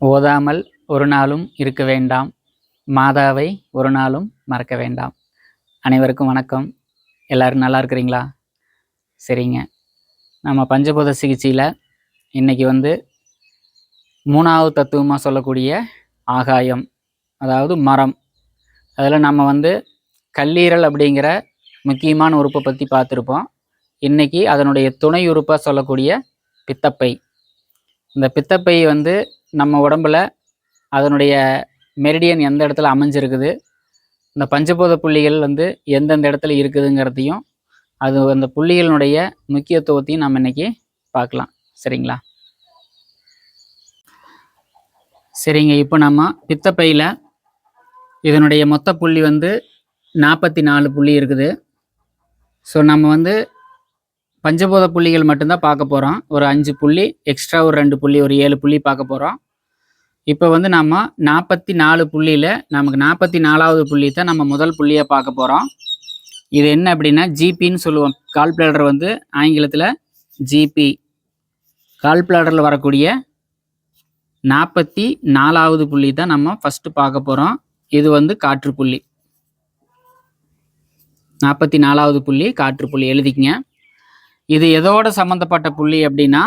ஓதாமல் ஒரு நாளும் இருக்க வேண்டாம். மாதாவை ஒரு நாளும் மறக்க வேண்டாம். அனைவருக்கும் வணக்கம். எல்லாரும் நல்லா இருக்கிறீங்களா? சரிங்க. நம்ம பஞ்சபூத சிகிச்சையில் இன்றைக்கி வந்து மூணாவது தத்துவமாக சொல்லக்கூடிய ஆகாயம் அதாவது மரம். அதில் நம்ம வந்து கல்லீரல் அப்படிங்கிற முக்கியமான உறுப்பை பற்றி பார்த்துருப்போம். இன்றைக்கி அதனுடைய துணை உறுப்பாக சொல்லக்கூடிய பித்தப்பை. இந்த பித்தப்பை வந்து நம்ம உடம்புல அதனுடைய மெரிடியன் எந்த இடத்துல அமைஞ்சிருக்குது? இந்த பஞ்சபூத புள்ளிகள் வந்து எந்தெந்த இடத்துல இருக்குதுங்கிறதையும் அது அந்த புள்ளிகளினுடைய முக்கியத்துவத்தையும் நம்ம இன்னைக்கு பார்க்கலாம். சரிங்களா? சரிங்க இப்போ நம்ம பித்தப்பையில் இதனுடைய மொத்த புள்ளி வந்து நாற்பத்தி நாலு புள்ளி இருக்குது. ஸோ நம்ம வந்து பஞ்சபூத புள்ளிகள் மட்டும்தான் பார்க்க போகிறோம் ஒரு அஞ்சு புள்ளி எக்ஸ்ட்ரா ஒரு ரெண்டு புள்ளி ஒரு ஏழு புள்ளி பார்க்க போகிறோம் இப்போ வந்து நம்ம நாற்பத்தி நாலு புள்ளியில் நமக்கு நாற்பத்தி நாலாவது புள்ளி தான் நம்ம முதல் புள்ளியை பார்க்க போகிறோம் இது என்ன அப்படின்னா ஜிபின்னு சொல்லுவோம். கால் வந்து ஆங்கிலத்தில் ஜிபி கால் வரக்கூடிய நாற்பத்தி நாலாவது புள்ளி தான் நம்ம ஃபஸ்ட்டு பார்க்க போகிறோம் இது வந்து காற்று புள்ளி. நாற்பத்தி நாலாவது புள்ளி காற்று புள்ளி. எழுதிக்கங்க. இது எதோட சம்மந்தப்பட்ட புள்ளி அப்படின்னா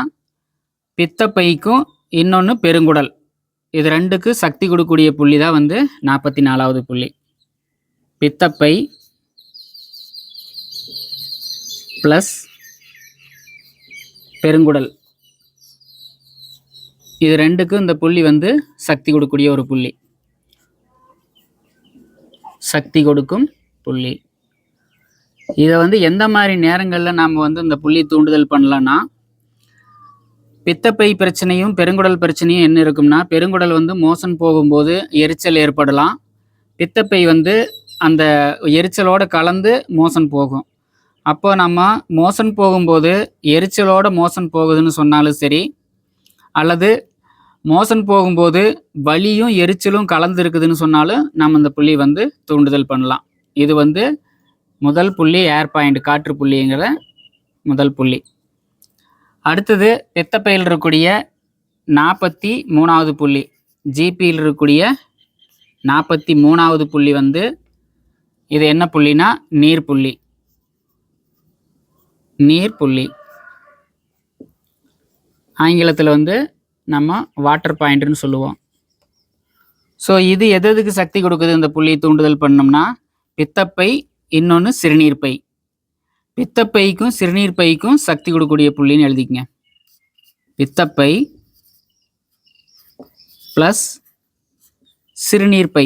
பித்தப்பைக்கும் இன்னொன்று பெருங்குடல். இது ரெண்டுக்கு சக்தி கொடுக்கக்கூடிய புள்ளி தான் வந்து நாற்பத்தி நாலாவது புள்ளி. பித்தப்பை ப்ளஸ் பெருங்குடல். இது ரெண்டுக்கும் இந்த புள்ளி வந்து சக்தி கொடுக்கக்கூடிய ஒரு புள்ளி. சக்தி கொடுக்கும் புள்ளி. இதை வந்து எந்த மாதிரி நேரங்களில் நாம் வந்து இந்த புள்ளி தூண்டுதல் பண்ணலான்னா பித்தப்பை பிரச்சனையும் பெருங்குடல் பிரச்சனையும் என்ன இருக்கும்னா பெருங்குடல் வந்து மோசன் போகும்போது எரிச்சல் ஏற்படலாம். பித்தப்பை வந்து அந்த எரிச்சலோட கலந்து மோசன் போகும். அப்போ நம்ம மோசன் போகும்போது எரிச்சலோட மோசன் போகுதுன்னு சொன்னாலும் சரி அல்லது மோசன் போகும்போது வலியும் எரிச்சலும் கலந்து இருக்குதுன்னு சொன்னாலும் நம்ம இந்த புள்ளி வந்து தூண்டுதல் பண்ணலாம். இது வந்து முதல் புள்ளி ஏர் பாயிண்ட் காற்று புள்ளிங்கிற முதல் புள்ளி. அடுத்தது பித்தப்பையில் இருக்கக்கூடிய நாற்பத்தி மூணாவது புள்ளி. ஜிபியில் இருக்கக்கூடிய நாற்பத்தி மூணாவது புள்ளி வந்து இது என்ன புள்ளினா நீர் புள்ளி. நீர் புள்ளி. ஆங்கிலத்தில் வந்து நம்ம வாட்டர் பாயிண்ட்னு சொல்லுவோம். ஸோ இது எது எதுக்கு சக்தி கொடுக்குது? இந்த புள்ளி தூண்டுதல் பண்ணோம்னா பித்தப்பை இன்னொன்று சிறுநீர்ப்பை. பித்தப்பைக்கும் சிறுநீர் பைக்கும் சக்தி கொடுக்கக்கூடிய புள்ளின்னு எழுதிக்கங்க. பித்தப்பை ப்ளஸ் சிறுநீர் பை.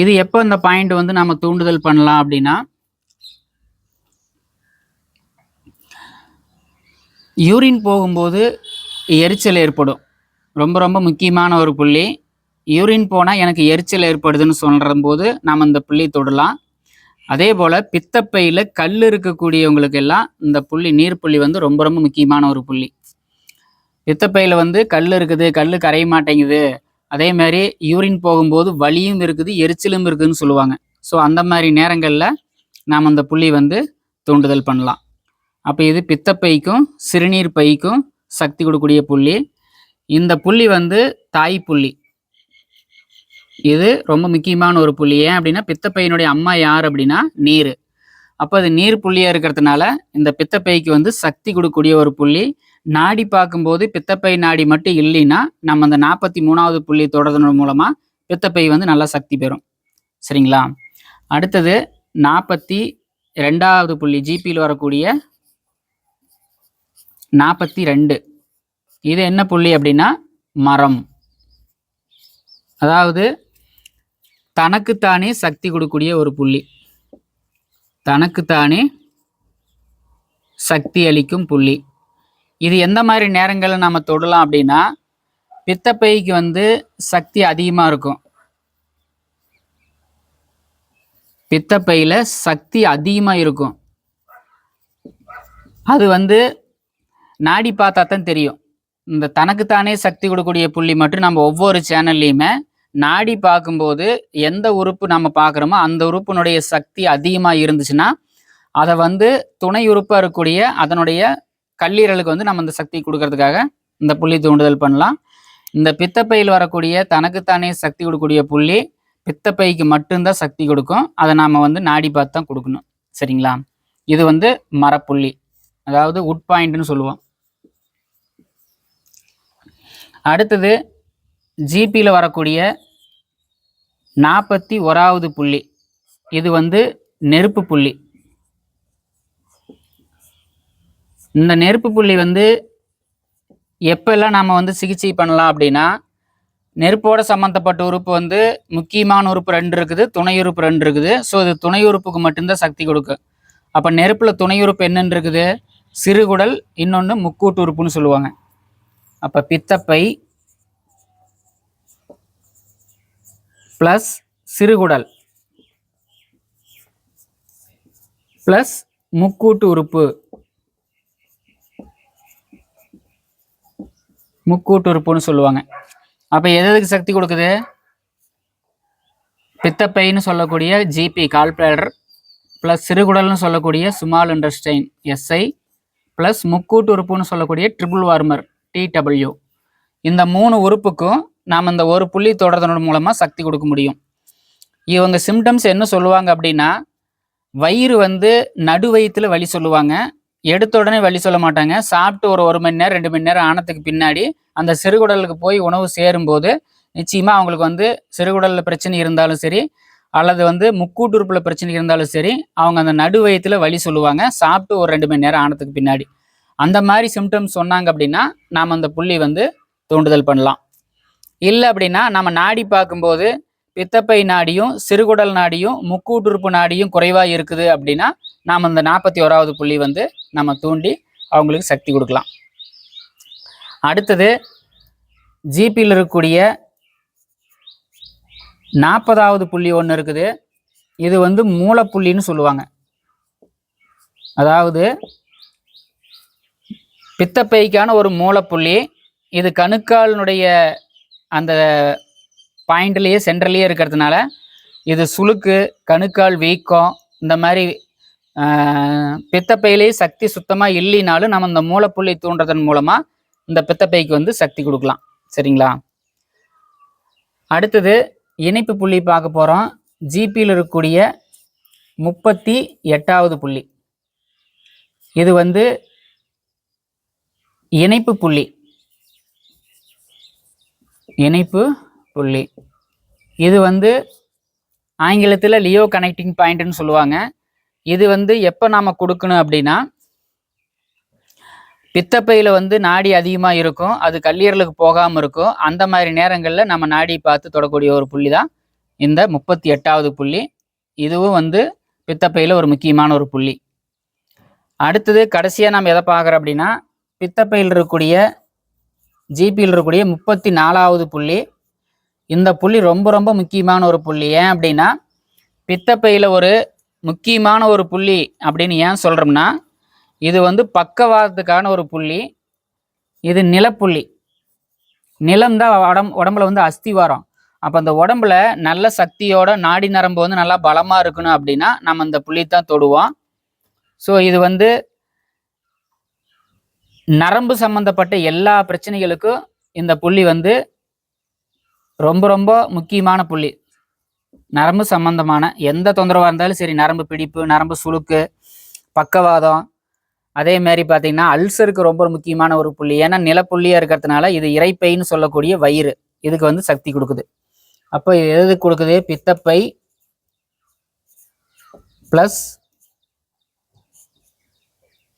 இது எப்போ இந்த பாயிண்ட் வந்து நம்ம தூண்டுதல் பண்ணலாம் அப்படின்னா யூரின் போகும்போது எரிச்சல் ஏற்படும். ரொம்ப ரொம்ப முக்கியமான ஒரு புள்ளி. யூரின் போனால் எனக்கு எரிச்சல் ஏற்படுதுன்னு சொல்கிற போது நாம் இந்த புள்ளி தொடலாம். அதே போல் பித்தப்பையில் கல் இருக்கக்கூடியவங்களுக்கு எல்லாம் இந்த புள்ளி நீர் புள்ளி வந்து ரொம்ப ரொம்ப முக்கியமான ஒரு புள்ளி. பித்தப்பையில் வந்து கல் இருக்குது கல் கரைய மாட்டேங்குது. அதே மாதிரி யூரின் போகும்போது வலியும் இருக்குது எரிச்சலும் இருக்குதுன்னு சொல்லுவாங்க. ஸோ அந்த மாதிரி நேரங்களில் நாம் அந்த புள்ளி வந்து தூண்டுதல் பண்ணலாம். அப்போ இது பித்தப்பைக்கும் சிறுநீர் பைக்கும் சக்தி கொடுக்கக்கூடிய புள்ளி. இந்த புள்ளி வந்து தாய் புள்ளி. இது ரொம்ப முக்கியமான ஒரு புள்ளி. ஏன் அப்படின்னா பித்தப்பையினுடைய அம்மா யார் அப்படின்னா நீர். அப்போ அது நீர் புள்ளியாக இருக்கிறதுனால இந்த பித்தப்பைக்கு வந்து சக்தி கொடுக்கக்கூடிய ஒரு புள்ளி. நாடி பார்க்கும்போது பித்தப்பை நாடி மட்டும் இல்லைன்னா நம்ம அந்த நாற்பத்தி மூணாவது புள்ளி தொடர்றதன் மூலமாக பித்தப்பை வந்து நல்லா சக்தி பெறும். சரிங்களா? அடுத்தது நாற்பத்தி ரெண்டாவது புள்ளி ஜிபியில் வரக்கூடிய நாற்பத்தி ரெண்டு. இது என்ன புள்ளி அப்படின்னா மரம். அதாவது தனக்குத்தானே சக்தி கொடுக்கக்கூடிய ஒரு புள்ளி. தனக்குத்தானே சக்தி அளிக்கும் புள்ளி. இது எந்த மாதிரி நேரங்களில் நம்ம தொடலாம் அப்படின்னா பித்தப்பைக்கு வந்து சக்தி அதிகமாக இருக்கும். பித்தப்பையில் சக்தி அதிகமாக இருக்கும். அது வந்து நாடி பார்த்தா தான் தெரியும். இந்த தனக்குத்தானே சக்தி கொடுக்கக்கூடிய புள்ளி மட்டும் நம்ம ஒவ்வொரு சேனல்லையுமே நாடி பார்க்கும்போது எந்த உறுப்பு நம்ம பார்க்குறோமோ அந்த உறுப்பினுடைய சக்தி அதிகமாக இருந்துச்சுன்னா அதை வந்து துணை உறுப்பாக இருக்கக்கூடிய அதனுடைய கல்லீரலுக்கு வந்து நம்ம இந்த சக்தி கொடுக்கறதுக்காக இந்த புள்ளி தூண்டுதல் பண்ணலாம். இந்த பித்தப்பையில் வரக்கூடிய தனக்குத்தானே சக்தி கொடுக்கக்கூடிய புள்ளி பித்தப்பைக்கு மட்டும்தான் சக்தி கொடுக்கும். அதை நாம் வந்து நாடி பார்த்து தான் கொடுக்கணும். சரிங்களா? இது வந்து மரப்புள்ளி. அதாவது உட் பாயிண்ட்னு சொல்லுவோம். அடுத்தது ஜிபியில் வரக்கூடிய நாற்பத்தி ஓராவது புள்ளி. இது வந்து நெருப்பு புள்ளி. இந்த நெருப்பு புள்ளி வந்து எப்பெல்லாம் நாம் வந்து சிகிச்சை பண்ணலாம் அப்படின்னா நெருப்போட சம்மந்தப்பட்ட உறுப்பு வந்து முக்கியமான உறுப்பு ரெண்டு இருக்குது துணை உறுப்பு ரெண்டு இருக்குது. ஸோ இது துணை உறுப்புக்கு மட்டும்தான் சக்தி கொடுக்கும். அப்போ நெருப்பில் துணை உறுப்பு என்னன்னு இருக்குது? சிறுகுடல் இன்னொன்று முக்கூட்டு உறுப்புன்னு சொல்லுவாங்க. அப்போ பித்தப்பை ப்ளஸ் சிறுகுடல். ப்ளஸ் முக்கூட்டு உறுப்பு. முக்கூட்டு உறுப்புன்னு சொல்லுவாங்க. அப்போ எதுக்கு சக்தி கொடுக்குது? பித்தப்பைன்னு சொல்லக்கூடிய ஜிபி கால்பிளேடர் ப்ளஸ் சிறுகுடல்னு சொல்லக்கூடிய சுமால் இண்டஸ்டைன் எஸ்ஐ ப்ளஸ் முக்கூட்டு உறுப்புன்னு சொல்லக்கூடிய ட்ரிபிள் வார்மர் டிடபிள்யூ இந்த மூணு உறுப்புக்கும் நாம் இந்த ஒரு புள்ளி தொடர்தனோட மூலமாக சக்தி கொடுக்க முடியும். இவங்க சிம்டம்ஸ் என்ன சொல்லுவாங்க அப்படின்னா வயிறு வந்து நடு வயிற்றுல வலி சொல்லுவாங்க. எடுத்த உடனே வலி சொல்ல மாட்டாங்க. சாப்பிட்டு ஒரு ஒரு மணி நேரம் ரெண்டு மணி நேரம் ஆனதுக்கு பின்னாடி அந்த சிறுகுடலுக்கு போய் உணவு சேரும்போது நிச்சயமாக அவங்களுக்கு வந்து சிறுகுடலில் பிரச்சனை இருந்தாலும் சரி அல்லது வந்து முக்கூட்டுறுப்பில் பிரச்சனை இருந்தாலும் சரி அவங்க அந்த நடு வயிற்றுல வலி சொல்லுவாங்க. சாப்பிட்டு ஒரு ரெண்டு மணி நேரம் ஆனதுக்கு பின்னாடி. அந்த மாதிரி சிம்டம்ஸ் சொன்னாங்க அப்படின்னா நாம் அந்த புள்ளி வந்து தூண்டுதல் பண்ணலாம். இல்லை அப்படின்னா நம்ம நாடி பார்க்கும்போது பித்தப்பை நாடியும் சிறுகுடல் நாடியும் முக்கூட்டுறுப்பு நாடியும் குறைவாக இருக்குது அப்படின்னா நாம் இந்த நாற்பத்தி ஓராவது புள்ளி வந்து நம்ம தூண்டி அவங்களுக்கு சக்தி கொடுக்கலாம். அடுத்தது ஜிபியில் இருக்கக்கூடிய நாற்பதாவது புள்ளி ஒன்று இருக்குது. இது வந்து மூலப்புள்ளின்னு சொல்லுவாங்க. அதாவது பித்தப்பைக்கான ஒரு மூலப்புள்ளி இது கணுக்காலினுடைய அந்த பாயிண்ட்லேயே சென்டர்லேயே இருக்கிறதுனால இது சுளுக்கு கணுக்கால் வீக்கம் இந்த மாதிரி பித்தப்பையிலேயே சக்தி சுத்தமாக இல்லைனாலும் நம்ம இந்த மூலப்புள்ளி தூண்டுறதன் மூலமாக இந்த பித்தப்பைக்கு வந்து சக்தி கொடுக்கலாம். சரிங்களா? அடுத்தது இணைப்பு புள்ளி பார்க்க போகிறோம் ஜிபியில் இருக்கக்கூடிய முப்பத்தி எட்டாவது புள்ளி. இது வந்து இணைப்பு புள்ளி. இணைப்பு புள்ளி. இது வந்து ஆங்கிலத்தில் லியோ கனெக்டிங் பாயிண்ட்னு சொல்லுவாங்க. இது வந்து எப்போ நாம் கொடுக்கணும் அப்படின்னா பித்தப்பையில் வந்து நாடி அதிகமாக இருக்கும் அது கல்லீரலுக்கு போகாமல் இருக்கும். அந்த மாதிரி நேரங்களில் நம்ம நாடி பார்த்து தொடக்கூடிய ஒரு புள்ளி தான் இந்த முப்பத்தி எட்டாவது புள்ளி. இதுவும் வந்து பித்தப்பையில் ஒரு முக்கியமான ஒரு புள்ளி. அடுத்தது கடைசியாக நாம் எதை பார்க்குறோம் அப்படின்னா பித்தப்பையில் இருக்கக்கூடிய ஜிபியில் இருக்கக்கூடிய முப்பத்தி நாலாவது புள்ளி. இந்த புள்ளி ரொம்ப ரொம்ப முக்கியமான ஒரு புள்ளி. ஏன் அப்படின்னா பித்தப்பையில் ஒரு முக்கியமான ஒரு புள்ளி அப்படின்னு ஏன் சொல்கிறோம்னா இது வந்து பக்கவாதத்துக்கான ஒரு புள்ளி. இது நிலப்புள்ளி. நிலம் தான் உடம் உடம்புல வந்து அஸ்திவாரம் அப்போ அந்த உடம்புல நல்ல சக்தியோட நாடி நரம்பு வந்து நல்லா பலமாக இருக்கணும் அப்படின்னா நம்ம அந்த புள்ளி தான் தொடுவோம். ஸோ இது வந்து நரம்பு சம்பந்தப்பட்ட எல்லா பிரச்சனைகளுக்கும் இந்த புள்ளி வந்து ரொம்ப ரொம்ப முக்கியமான புள்ளி. நரம்பு சம்பந்தமான எந்த தொந்தரவாக இருந்தாலும் சரி நரம்பு பிடிப்பு நரம்பு சுழுக்கு பக்கவாதம் அதே மாதிரி பார்த்தீங்கன்னா அல்சருக்கு ரொம்ப முக்கியமான ஒரு புள்ளி. ஏன்னா நிலப்புள்ளியாக இருக்கிறதுனால இது இறைப்பைன்னு சொல்லக்கூடிய வயிறு. இதுக்கு வந்து சக்தி கொடுக்குது. அப்போ இது எது கொடுக்குது? பித்தப்பை ப்ளஸ்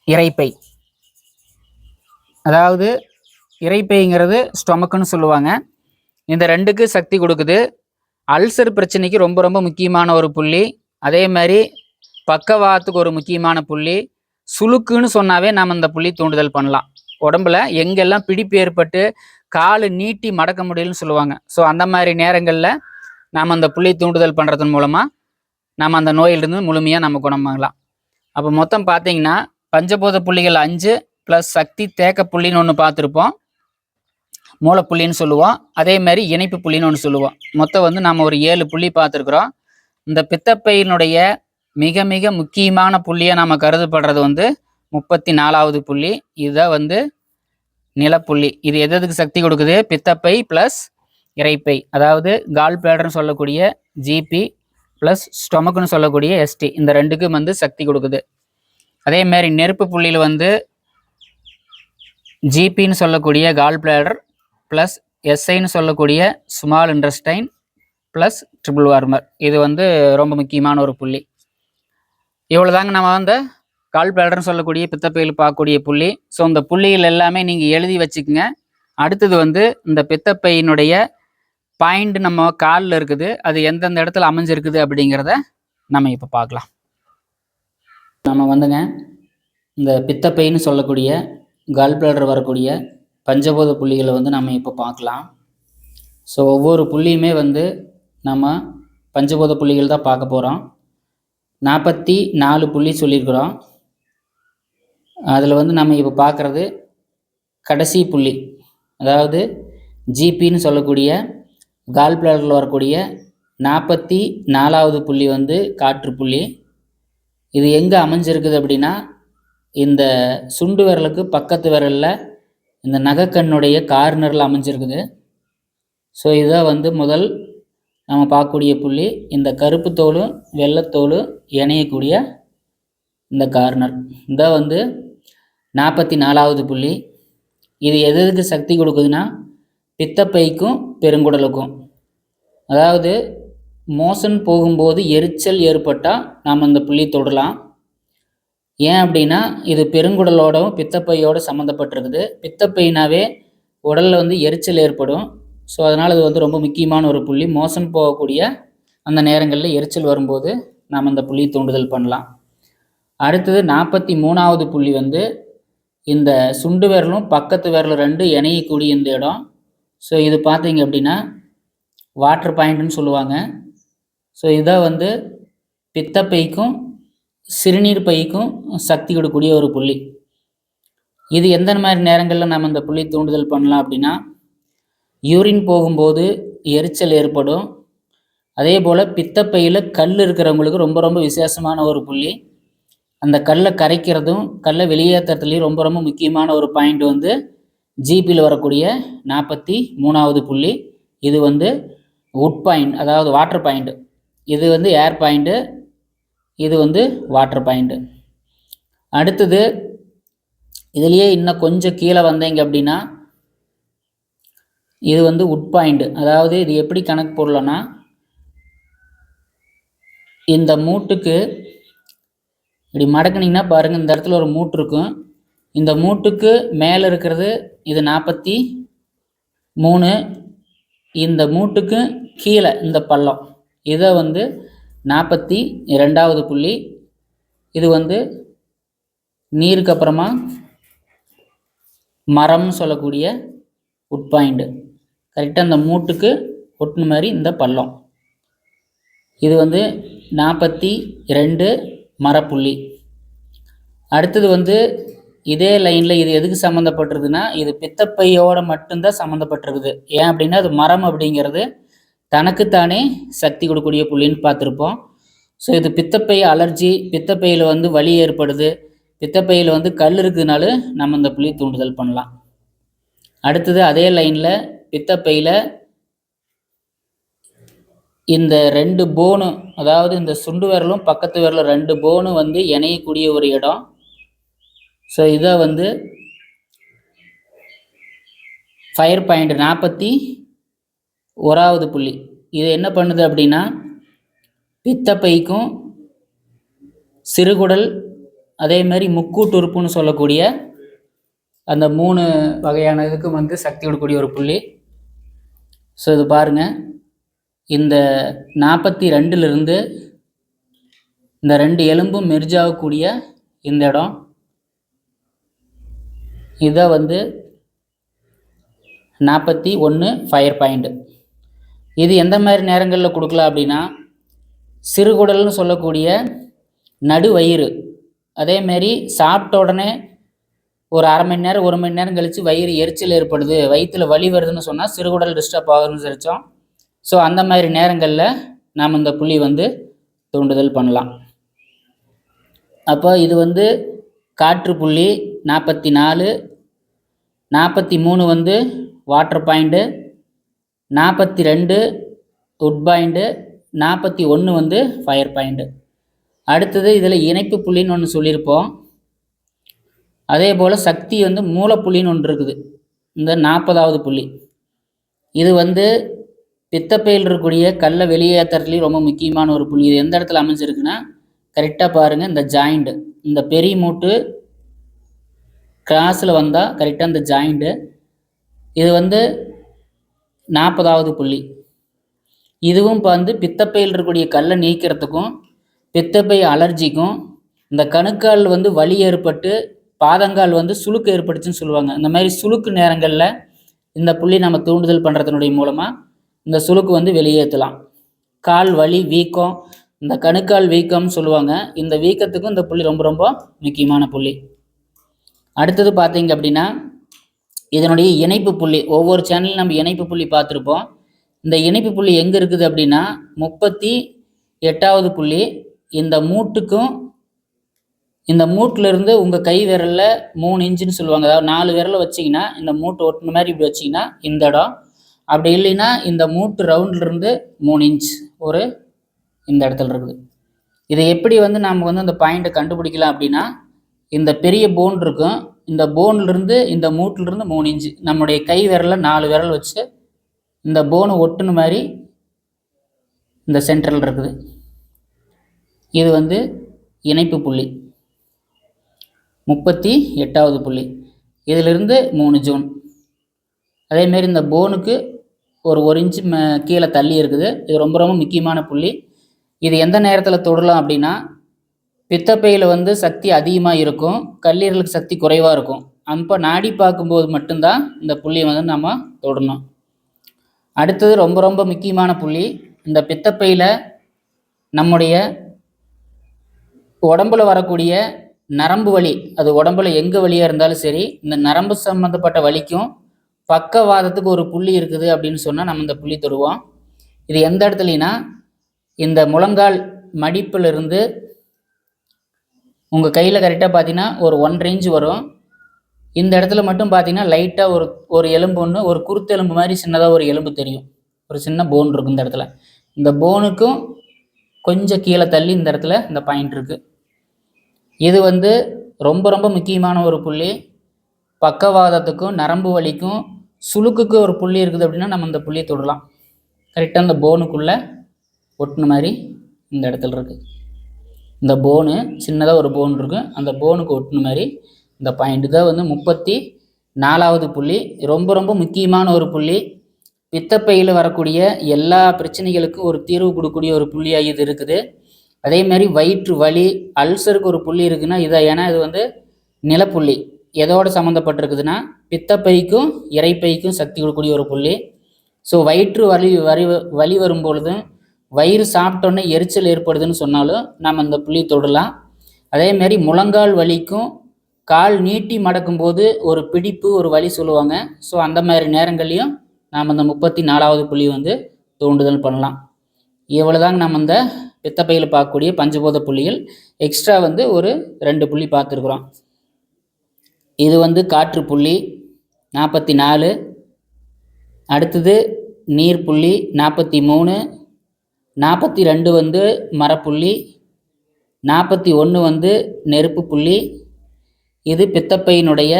இறைப்பை. அதாவது இறைப்பைங்கிறது ஸ்டொமக்குன்னு சொல்லுவாங்க. இந்த ரெண்டுக்கு சக்தி கொடுக்குது. அல்சர் பிரச்சனைக்கு ரொம்ப ரொம்ப முக்கியமான ஒரு புள்ளி. அதே மாதிரி பக்கவாத்துக்கு ஒரு முக்கியமான புள்ளி. சுளுக்குன்னு சொன்னாவே நாம் இந்த புள்ளி தூண்டுதல் பண்ணலாம். உடம்புல எங்கெல்லாம் பிடிப்பு ஏற்பட்டு கால் நீட்டி மடக்க முடியலன்னு சொல்லுவாங்க. ஸோ அந்த மாதிரி நேரங்களில் நாம் அந்த புள்ளி தூண்டுதல் பண்ணுறதன் மூலமாக நம்ம அந்த நோயிலிருந்து முழுமையாக நம்ம குணமாகலாம். அப்போ மொத்தம் பார்த்தீங்கன்னா பஞ்சபூத புள்ளிகள் அஞ்சு ப்ளஸ் சக்தி தேக்க புள்ளின்னு ஒன்று பார்த்துருப்போம். மூலப்புள்ளின்னு சொல்லுவோம். அதே மாதிரி இணைப்பு புள்ளின்னு ஒன்று சொல்லுவோம். மொத்தம் வந்து நம்ம ஒரு ஏழு புள்ளி பார்த்துருக்குறோம். இந்த பித்தப்பையினுடைய மிக மிக முக்கியமான புள்ளியாக நாம் கருதப்படுறது வந்து முப்பத்தி நாலாவது புள்ளி. இதை வந்து நிலப்புள்ளி. இது எது எதுக்கு சக்தி கொடுக்குது? பித்தப்பை ப்ளஸ் இறைப்பை. அதாவது கால் பிளேடர்னு சொல்லக்கூடிய ஜிபி ப்ளஸ் ஸ்டொமக்குன்னு சொல்லக்கூடிய எஸ்டி இந்த ரெண்டுக்கும் வந்து சக்தி கொடுக்குது. அதே மாதிரி நெருப்பு புள்ளியில் வந்து ஜிபின்னு சொல்லக்கூடிய கால் பிளேடர் ப்ளஸ் எஸ்ஐன்னு சொல்லக்கூடிய small intestine plus triple warmer இது வந்து ரொம்ப முக்கியமான ஒரு புள்ளி. இவ்வளோதாங்க நம்ம வந்து கால் பிளேடர்னு சொல்லக்கூடிய பித்தப்பையில் பார்க்கக்கூடிய புள்ளி. ஸோ இந்த புள்ளிகள் எல்லாமே நீங்கள் எழுதி வச்சுக்கோங்க. அடுத்தது வந்து இந்த பித்தப்பையினுடைய பாயிண்ட் நம்ம காலில் இருக்குது. அது எந்தெந்த இடத்துல அமைஞ்சிருக்குது அப்படிங்கிறத நம்ம இப்போ பார்க்கலாம். நம்ம வந்துங்க இந்த பித்தப்பைன்னு சொல்லக்கூடிய கால் பிளேடர் வரக்கூடிய பஞ்சபோத புள்ளிகளை வந்து நம்ம இப்போ பார்க்கலாம். ஸோ ஒவ்வொரு புள்ளியுமே வந்து நம்ம பஞ்சபோத புள்ளிகள் தான் பார்க்க போகிறோம் நாற்பத்தி நாலு புள்ளி சொல்லியிருக்கிறோம். அதில் வந்து நம்ம இப்போ பார்க்குறது கடைசி புள்ளி. அதாவது ஜிபின்னு சொல்லக்கூடிய கால் பிளேடரில் வரக்கூடிய நாற்பத்தி நாலாவது புள்ளி வந்து காற்று புள்ளி. இது எங்கே அமைஞ்சிருக்குது அப்படின்னா இந்த சுண்டு விரலுக்கு பக்கத்து விரலில் இந்த நகைக்கண்ணுடைய கார்னரில் அமைஞ்சிருக்குது. ஸோ இதான் வந்து முதல் நம்ம பார்க்கக்கூடிய புள்ளி. இந்த கருப்பு தோலும் வெள்ளைத்தோலும் இணையக்கூடிய இந்த கார்னர். இதான் வந்து நாற்பத்தி நாலாவது புள்ளி. இது எது எதுக்கு சக்தி கொடுக்குதுன்னா பித்தப்பைக்கும் பெருங்குடலுக்கும். அதாவது மோஷன் போகும்போது எரிச்சல் ஏற்பட்டால் நாம் அந்த புள்ளி தொடலாம் ஏன் அப்படின்னா இது பெருங்குடலோடவும் பித்தப்பையோட சம்மந்தப்பட்டிருக்குது பித்தப்பைனாவே உடலில் வந்து எரிச்சல் ஏற்படும். ஸோ அதனால் இது வந்து ரொம்ப முக்கியமான ஒரு புள்ளி. மோசம் போகக்கூடிய அந்த நேரங்களில் எரிச்சல் வரும்போது நாம் அந்த புள்ளி தூண்டுதல் பண்ணலாம். அடுத்தது நாற்பத்தி மூணாவது புள்ளி வந்து இந்த சுண்டு விரலும் பக்கத்து விரலும் ரெண்டு இணையக்கூடிய இந்த இடம். ஸோ இது பார்த்தீங்க அப்படின்னா வாட்டர் பாயிண்ட்னு சொல்லுவாங்க. ஸோ இதை வந்து பித்தப்பைக்கும் சிறுநீர் பைக்கும் சக்தி கொடுக்கக்கூடிய ஒரு புள்ளி. இது எந்த மாதிரி நேரங்களில் நம்ம இந்த புள்ளி தூண்டுதல் பண்ணலாம் அப்படின்னா யூரின் போகும்போது எரிச்சல் ஏற்படும். அதே போல் பித்தப்பையில் கல் இருக்கிறவங்களுக்கு ரொம்ப ரொம்ப விசேஷமான ஒரு புள்ளி. அந்த கல்லை கரைக்கிறதும் கல்லை வெளியேற்றுறதுலேயும் ரொம்ப ரொம்ப முக்கியமான ஒரு பாயிண்ட் வந்து ஜிபியில் வரக்கூடிய நாற்பத்தி மூணாவது புள்ளி. இது வந்து உட் பாயிண்ட் அதாவது வாட்டர் பாயிண்ட். இது வந்து ஏர் பாயிண்ட்டு இது வந்து வாட்டர் பாயிண்ட்டு அடுத்தது இதுலேயே இன்னும் கொஞ்சம் கீழே வந்தீங்க அப்படின்னா இது வந்து உட் பாயிண்ட்டு அதாவது இது எப்படி கணக்கு போடலன்னா இந்த மூட்டுக்கு இப்படி மடக்குனிங்கன்னா பாருங்கள் இந்த இடத்துல ஒரு மூட்டு இருக்கும். இந்த மூட்டுக்கு மேலே இருக்கிறது இது நாற்பத்தி மூணு. இந்த மூட்டுக்கு கீழே இந்த பள்ளம். இதை வந்து நாற்பத்தி ரெண்டாவது புள்ளி. இது வந்து நீருக்கு அப்புறமா மரம்னு சொல்லக்கூடிய உட்பாயிண்டு கரெக்டாக அந்த மூட்டுக்கு ஒட்டுன மாதிரி இந்த பள்ளம். இது வந்து நாற்பத்தி ரெண்டு மரப்புள்ளி. அடுத்தது வந்து இதே லைனில் இது எதுக்கு சம்மந்தப்பட்டிருக்குன்னா இது பித்தப்பையோட மட்டும்தான் சம்மந்தப்பட்டிருக்குது ஏன் அப்படின்னா அது மரம் அப்படிங்கிறது தனக்குத்தானே சக்தி கொடுக்கக்கூடிய புள்ளின்னு பார்த்துருப்போம். ஸோ இது பித்தப்பை அலர்ஜி பித்தப்பையில் வந்து வலி ஏற்படுது. பித்தப்பையில் வந்து கல் இருக்குதுனால நம்ம இந்த புள்ளி தூண்டுதல் பண்ணலாம். அடுத்தது அதே லைனில் பித்தப்பையில் இந்த ரெண்டு போனு அதாவது இந்த சுண்டு விரலும் பக்கத்து விரலும் ரெண்டு போனு வந்து இணையக்கூடிய ஒரு இடம். ஸோ இதை வந்து ஃபயர் பாயிண்ட் நாற்பத்தி ஓராவது புள்ளி. இது என்ன பண்ணுது அப்படின்னா பித்தப்பைக்கும் சிறுகுடல் அதே மாதிரி முக்கூட்டு உறுப்புன்னு சொல்லக்கூடிய அந்த மூணு வகையான இதுக்கும் வந்து சக்தி கொடுக்கக்கூடிய ஒரு புள்ளி. ஸோ இது பாருங்கள் இந்த நாற்பத்தி ரெண்டுலேருந்து இந்த ரெண்டு எலும்பும் மெர்ஜாகக்கூடிய இந்த இடம். இதை வந்து நாற்பத்தி ஒன்று ஃபயர் பாயிண்ட்டு இது எந்த மாதிரி நேரங்களில் கொடுக்கலாம் அப்படின்னா சிறுகுடல்னு சொல்லக்கூடிய நடுவயிறு அதேமாரி சாப்பிட்ட உடனே ஒரு அரை மணி நேரம் ஒரு மணி நேரம் கழித்து வயிறு எரிச்சல் ஏற்படுது வயிற்றில் வலி வருதுன்னு சொன்னால் சிறுகுடல் டிஸ்டர்ப் ஆகுதுன்னு சொல்லிச்சோம். ஸோ அந்த மாதிரி நேரங்களில் நாம் இந்த புள்ளி வந்து தூண்டுதல் பண்ணலாம். அப்போ இது வந்து காற்று புள்ளி நாற்பத்தி நாலு நாற்பத்தி மூணு வந்து வாட்டர் பாயிண்ட்டு நாற்பத்தி ரெண்டு உட் பாயிண்ட்டு நாற்பத்தி ஒன்று வந்து ஃபயர் பாயிண்ட்டு அடுத்தது இதில் இணைப்பு புள்ளின்னு ஒன்று சொல்லியிருப்போம். அதே போல் சக்தி வந்து மூலப்புள்ளின்னு ஒன்று இருக்குது. இந்த நாற்பதாவது புள்ளி. இது வந்து பித்தப்பையில் இருக்கக்கூடிய கல்லை வெளியேற்றுறதுலேயும் ரொம்ப முக்கியமான ஒரு புள்ளி. இது எந்த இடத்துல அமைஞ்சிருக்குன்னா கரெக்டாக பாருங்கள் இந்த ஜாயிண்ட்டு இந்த பெரிய மூட்டு கிராஸில் வந்தால் கரெக்டாக இந்த ஜாயிண்ட்டு இது வந்து நாற்பதாவது புள்ளி. இதுவும் இப்போ வந்து பித்தப்பையில் இருக்கக்கூடிய கல்லை நீக்கிறதுக்கும் பித்தப்பை அலர்ஜிக்கும் இந்த கணுக்கால் வந்து வலி ஏற்பட்டு பாதங்கால் வந்து சுளுக்கு ஏற்பட்டுச்சுன்னு சொல்லுவாங்க. இந்த மாதிரி சுளுக்கு நேரங்களில் இந்த புள்ளி நம்ம தூண்டுதல் பண்ணுறதுனுடைய மூலமாக இந்த சுளுக்கு வந்து வெளியேற்றலாம். கால் வலி வீக்கம் இந்த கணுக்கால் வீக்கம்னு சொல்லுவாங்க. இந்த வீக்கத்துக்கும் இந்த புள்ளி ரொம்ப ரொம்ப முக்கியமான புள்ளி. அடுத்தது பார்த்தீங்க அப்படின்னா இதனுடைய இணைப்பு புள்ளி ஒவ்வொரு சேனலும் நம்ம இணைப்பு புள்ளி பார்த்துருப்போம். இந்த இணைப்பு புள்ளி எங்கே இருக்குது அப்படின்னா முப்பத்தி எட்டாவது புள்ளி இந்த மூட்டுக்கும் இந்த மூட்டிலிருந்து உங்கள் கை விரலில் மூணு இன்ச்சுன்னு சொல்லுவாங்க. அதாவது நாலு விரலை வச்சிங்கன்னா இந்த மூட்டு ஒட்டுன மாதிரி இப்படி வச்சிங்கன்னா இந்த இடம். அப்படி இல்லைன்னா இந்த மூட்டு ரவுண்ட்லேருந்து மூணு இன்ச் ஒரு இந்த இடத்துல இருக்குது. இதை எப்படி வந்து நம்ம வந்து அந்த பாயிண்ட்டை கண்டுபிடிக்கலாம் அப்படின்னா இந்த பெரிய போன் இருக்கும். இந்த போன்லேருந்து இந்த மூட்டிலிருந்து மூணு இன்ச்சு. நம்முடைய கை விரலில் நாலு விரல் வச்சு இந்த போனை ஒட்டுன மாதிரி இந்த சென்ட்ரல் இருக்குது. இது வந்து இணைப்பு புள்ளி. முப்பத்தி எட்டாவது புள்ளி. இதிலிருந்து மூணு ஜூன். அதேமாரி இந்த போனுக்கு ஒரு ஒரு இன்ச்சு கீழே தள்ளி இருக்குது. இது ரொம்ப ரொம்ப முக்கியமான புள்ளி. இது எந்த நேரத்தில் தொடலாம் அப்படின்னா பித்தப்பையில் வந்து சக்தி அதிகமாக இருக்கும். கல்லீரலுக்கு சக்தி குறைவாக இருக்கும். அப்போ நாடி பார்க்கும்போது மட்டும்தான் இந்த புள்ளியை வந்து நம்ம தொடணும். அடுத்தது ரொம்ப ரொம்ப முக்கியமான புள்ளி இந்த பித்தப்பையில் நம்முடைய உடம்புல வரக்கூடிய நரம்பு வலி அது உடம்புல எங்கே வழியாக இருந்தாலும் சரி இந்த நரம்பு சம்மந்தப்பட்ட வலிக்கும் பக்கவாதத்துக்கு ஒரு புள்ளி இருக்குது அப்படின்னு சொன்னால் நம்ம இந்த புள்ளி தொடுவோம். இது எந்த இடத்துலனா இந்த முழங்கால் மடிப்பிலிருந்து உங்கள் கையில் கரெக்டாக பார்த்தீங்கன்னா ஒரு ஒன் ரேஞ்சு வரும். இந்த இடத்துல மட்டும் பார்த்தீங்கன்னா லைட்டாக ஒரு ஒரு எலும்பு ஒன்று ஒரு குருத்து எலும்பு மாதிரி சின்னதாக ஒரு எலும்பு தெரியும். ஒரு சின்ன போன் இருக்கும் இந்த இடத்துல. இந்த போனுக்கும் கொஞ்சம் கீழே தள்ளி இந்த இடத்துல இந்த பாயிண்ட் இருக்குது இது வந்து ரொம்ப ரொம்ப முக்கியமான ஒரு புள்ளி. பக்கவாதத்துக்கும் நரம்பு வலிக்கும் சுழுக்குக்கு ஒரு புள்ளி இருக்குது அப்படின்னா நம்ம இந்த புள்ளியை தொடலாம். கரெக்டாக அந்த போனுக்குள்ளே ஒட்டின மாதிரி இந்த இடத்துல இருக்குது இந்த போனு சின்னதாக ஒரு போன் இருக்கும். அந்த போனுக்கு ஒட்டின மாதிரி இந்த பாயிண்ட் தான் வந்து முப்பத்தி நாலாவது புள்ளி. ரொம்ப ரொம்ப முக்கியமான ஒரு புள்ளி. பித்தப்பையில் வரக்கூடிய எல்லா பிரச்சனைகளுக்கும் ஒரு தீர்வு கொடுக்கக்கூடிய ஒரு புள்ளியாக இது இருக்குது. அதே மாதிரி வயிற்று வலி அல்சருக்கு ஒரு புள்ளி இருக்குன்னா இதை ஏன்னா இது வந்து நிலப்புள்ளி. எதோட சம்மந்தப்பட்டிருக்குதுன்னா பித்தப்பைக்கும் இறைப்பைக்கும் சக்தி கொடுக்கக்கூடிய ஒரு புள்ளி. ஸோ வயிற்று வலி வரி வலி வரும்பொழுதும் வயிறு சாப்பிட்டோன்னே எரிச்சல் ஏற்படுதுன்னு சொன்னாலும் நம்ம அந்த புளி தொடலாம். அதேமாரி முழங்கால் வலிக்கும் கால் நீட்டி மடக்கும்போது ஒரு பிடிப்பு ஒரு வலி சொல்லுவாங்க. ஸோ அந்த மாதிரி நேரங்கள்லையும் நாம் அந்த முப்பத்தி நாலாவது புள்ளி வந்து தூண்டுதல் பண்ணலாம். இவ்வளோதாங்க நம்ம இந்த பித்தப்பையில் பார்க்கக்கூடிய பஞ்சபோத புள்ளிகள். எக்ஸ்ட்ரா வந்து ஒரு ரெண்டு புள்ளி பார்த்துருக்குறோம். இது வந்து காற்று புள்ளி நாற்பத்தி நாலு அடுத்தது நீர் புள்ளி நாற்பத்தி மூணு நாற்பத்தி ரெண்டு வந்து மரப்புள்ளி நாற்பத்தி ஒன்று வந்து நெருப்பு புள்ளி இது பித்தப்பையினுடைய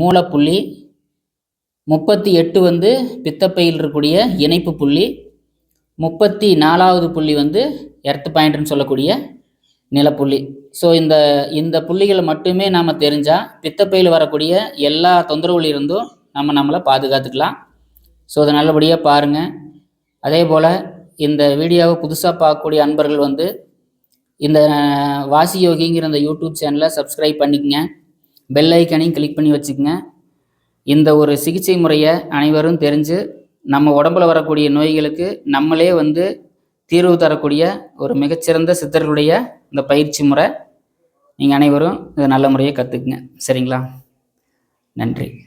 மூலப்புள்ளி முப்பத்தி எட்டு வந்து பித்தப்பையில் இருக்கக்கூடிய இணைப்பு புள்ளி முப்பத்தி நாலாவது புள்ளி வந்து எர்த் பாயிண்ட்னு சொல்லக்கூடிய நிலப்புள்ளி. ஸோ இந்த இந்த புள்ளிகளை மட்டுமே நாம் தெரிஞ்சால் பித்தப்பையில் வரக்கூடிய எல்லா தொந்தரவுகளிருந்தும் நம்ம நம்மளை பாதுகாத்துக்கலாம். ஸோ அதை நல்லபடியாக பாருங்கள் அதே போல் இந்த வீடியோவை புதுசாக பார்க்கக்கூடிய அன்பர்கள் வந்து இந்த வாசி யோகிங்கிற இந்த யூடியூப் சேனலை சப்ஸ்கிரைப் பண்ணிக்கங்க. பெல் ஐக்கனையும் கிளிக் பண்ணி வச்சுக்கோங்க. இந்த ஒரு சிகிச்சை முறையை அனைவரும் தெரிஞ்சு நம்ம உடம்புல வரக்கூடிய நோய்களுக்கு நம்மளே வந்து தீர்வு தரக்கூடிய ஒரு மிகச்சிறந்த சித்தர்களுடைய இந்த பயிற்சி முறை. நீங்கள் அனைவரும் இதை நல்ல முறையை கற்றுக்குங்க சரிங்களா? நன்றி.